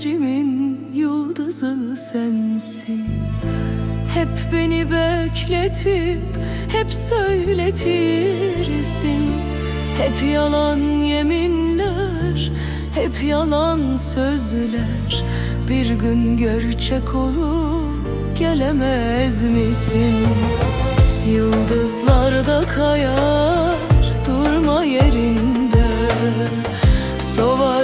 gözlerimin yıldızı sensin. Hep beni bekletip hep söyletirsin. Hep yalan yeminler, hep yalan sözler. Bir gün gerçek olup gelemez misin? Yıldızlarda kayar durma yerinde. Sovar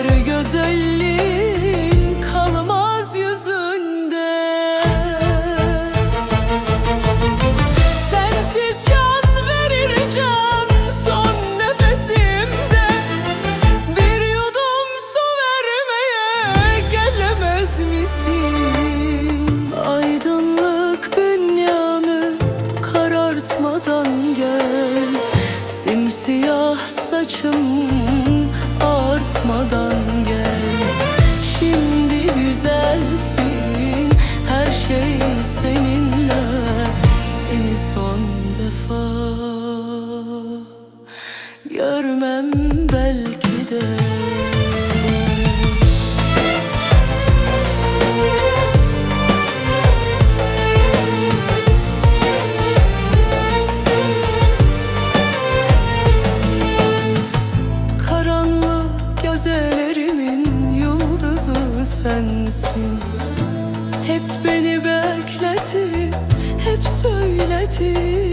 Simsiyah saçım sensin Hep beni bekletip hep söyletirsin.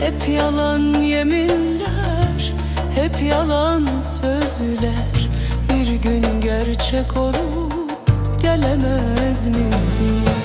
Hep yalan yeminler, hep yalan sözler. Bir gün gerçek olup gelemez misin?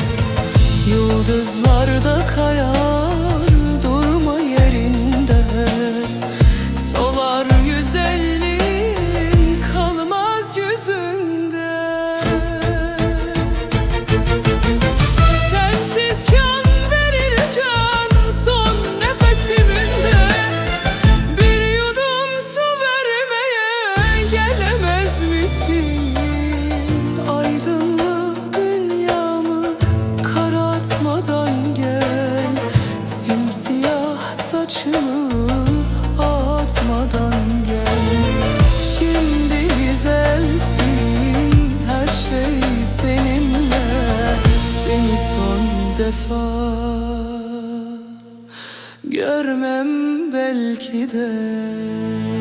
Seninle Seni son defa. Görmem belki de